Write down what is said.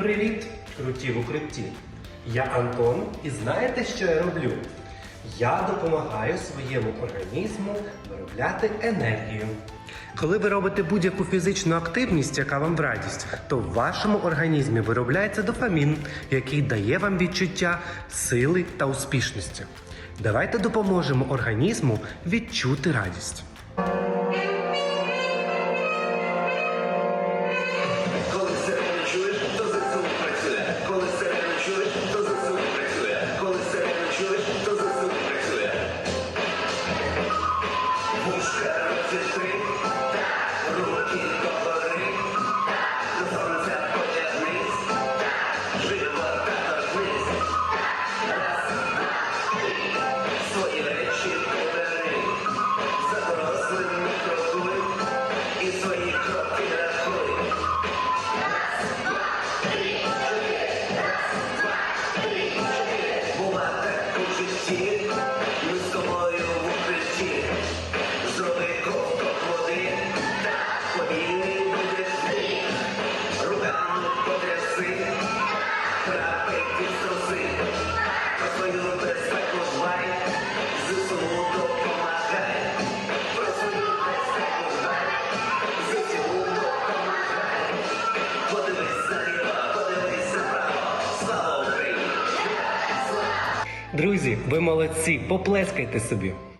Привіт, круті в укритті! Я Антон і знаєте, що я роблю? Я допомагаю своєму організму виробляти енергію. Коли ви робите будь-яку фізичну активність, яка вам в радість, то в вашому організмі виробляється дофамін, який дає вам відчуття сили та успішності. Давайте допоможемо організму відчути радість. Друзі, ви молодці, поплескайте собі.